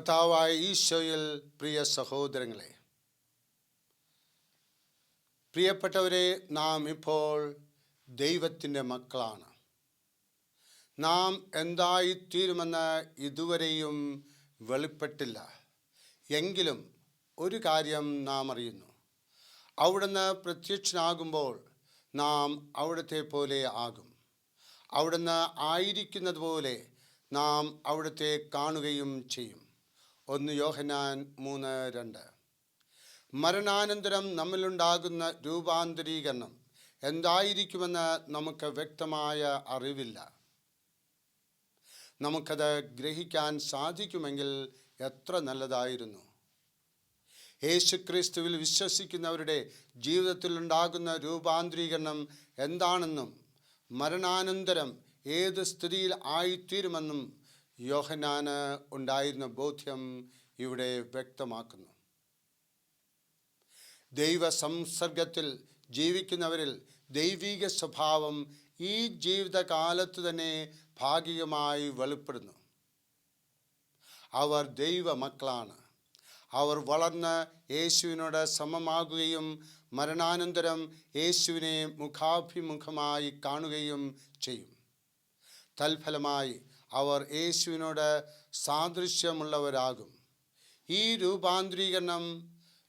കഥാവായ ഈശോയിൽ പ്രിയ സഹോദരങ്ങളെ പ്രിയപ്പെട്ടവരെ നാം ഇപ്പോൾ ദൈവത്തിന്റെ മക്കളാണ്. നാം എന്തായിത്തീരുമെന്ന് ഇതുവരെയും വെളിപ്പെട്ടില്ല. എങ്കിലും ഒരു കാര്യം നാം അറിയുന്നു. അവിടുന്ന് പ്രത്യക്ഷനാകുമ്പോൾ നാം അവിടുത്തെ പോലെ ആകും. അവിടുന്ന് ആയിരിക്കുന്നത് പോലെ നാം അവിടുത്തെ കാണുകയും ചെയ്യും. ഒന്ന് യോഹനാൻ മൂന്ന് രണ്ട്. മരണാനന്തരം നമ്മിലുണ്ടാകുന്ന രൂപാന്തരീകരണം എന്തായിരിക്കുമെന്ന് നമുക്ക് വ്യക്തമായ അറിവില്ല. നമുക്കത് ഗ്രഹിക്കാൻ സാധിക്കുമെങ്കിൽ എത്ര നല്ലതായിരുന്നു. യേശുക്രിസ്തുവിൽ വിശ്വസിക്കുന്നവരുടെ ജീവിതത്തിലുണ്ടാകുന്ന രൂപാന്തരീകരണം എന്താണെന്നും മരണാനന്തരം ഏത് സ്ഥിതിയിൽ ആയിത്തീരുമെന്നും യോഹനാന് ഉണ്ടായിരുന്ന ബോധ്യം ഇവിടെ വ്യക്തമാക്കുന്നു. ദൈവ സംസർഗത്തിൽ ജീവിക്കുന്നവരിൽ ദൈവിക സ്വഭാവം ഈ ജീവിതകാലത്ത് തന്നെ ഭാഗികമായി വെളിപ്പെടുന്നു. അവർ ദൈവ മക്കളാണ് അവർ വളർന്ന് യേശുവിനോട് സമമാകുകയും മരണാനന്തരം യേശുവിനെ മുഖാഭിമുഖമായി കാണുകയും ചെയ്യും. തൽഫലമായി അവർ യേശുവിനോട് സാദൃശ്യമുള്ളവരാകും. ഈ രൂപാന്തരീകരണം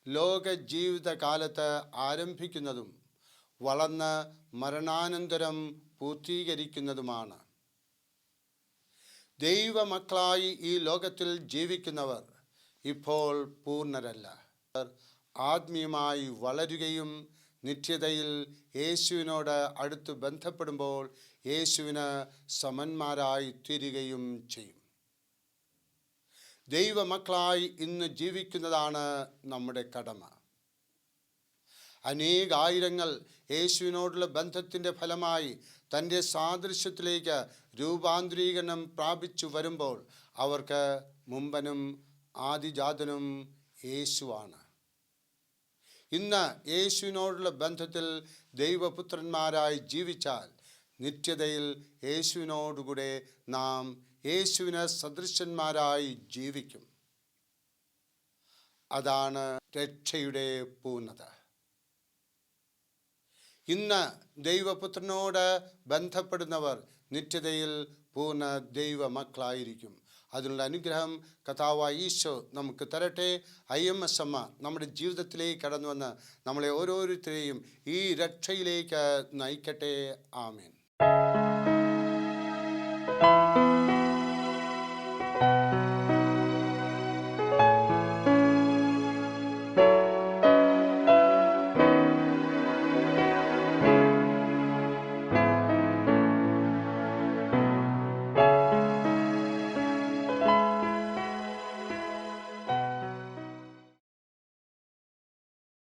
ലോക ജീവിതകാലത്ത് ആരംഭിക്കുന്നതും വളർന്ന് മരണാനന്തരം പൂർത്തീകരിക്കുന്നതുമാണ്. ദൈവമക്കളായി ഈ ലോകത്തിൽ ജീവിക്കുന്നവർ ഇപ്പോൾ പൂർണരല്ല. ആത്മീയമായി വളരുകയും നിത്യതയിൽ യേശുവിനോട് അടുത്ത് ബന്ധപ്പെടുമ്പോൾ യേശുവിന് സമന്മാരായി തീരുകയും ചെയ്യും. ദൈവമക്കളായി ഇന്ന് ജീവിക്കുന്നതാണ് നമ്മുടെ കടമ. അനേകായിരങ്ങൾ യേശുവിനോടുള്ള ബന്ധത്തിന്റെ ഫലമായി തന്റെ സാദൃശ്യത്തിലേക്ക് രൂപാന്തരീകരണം പ്രാപിച്ചു വരുമ്പോൾ അവർക്ക് മുമ്പനും ആദിജാതനും യേശുവാണ്. ഇന്ന് യേശുവിനോടുള്ള ബന്ധത്തിൽ ദൈവപുത്രന്മാരായി ജീവിച്ചാൽ നിത്യതയിൽ യേശുവിനോടുകൂടെ നാം യേശുവിന് സദൃശന്മാരായി ജീവിക്കും. അതാണ് രക്ഷയുടെ പൂർണത. ഇന്ന് ദൈവപുത്രനോട് ബന്ധപ്പെടുന്നവർ നിത്യതയിൽ പൂർണ ദൈവ മക്കളായിരിക്കും അതിനുള്ള അനുഗ്രഹം കഥാവായ ഈശോ നമുക്ക് തരട്ടെ. ഐ എം എസ് അമ്മ നമ്മുടെ ജീവിതത്തിലേക്ക് കടന്നു വന്ന് നമ്മളെ ഓരോരുത്തരെയും ഈ രക്ഷയിലേക്ക് നയിക്കട്ടെ. ആമേൻ.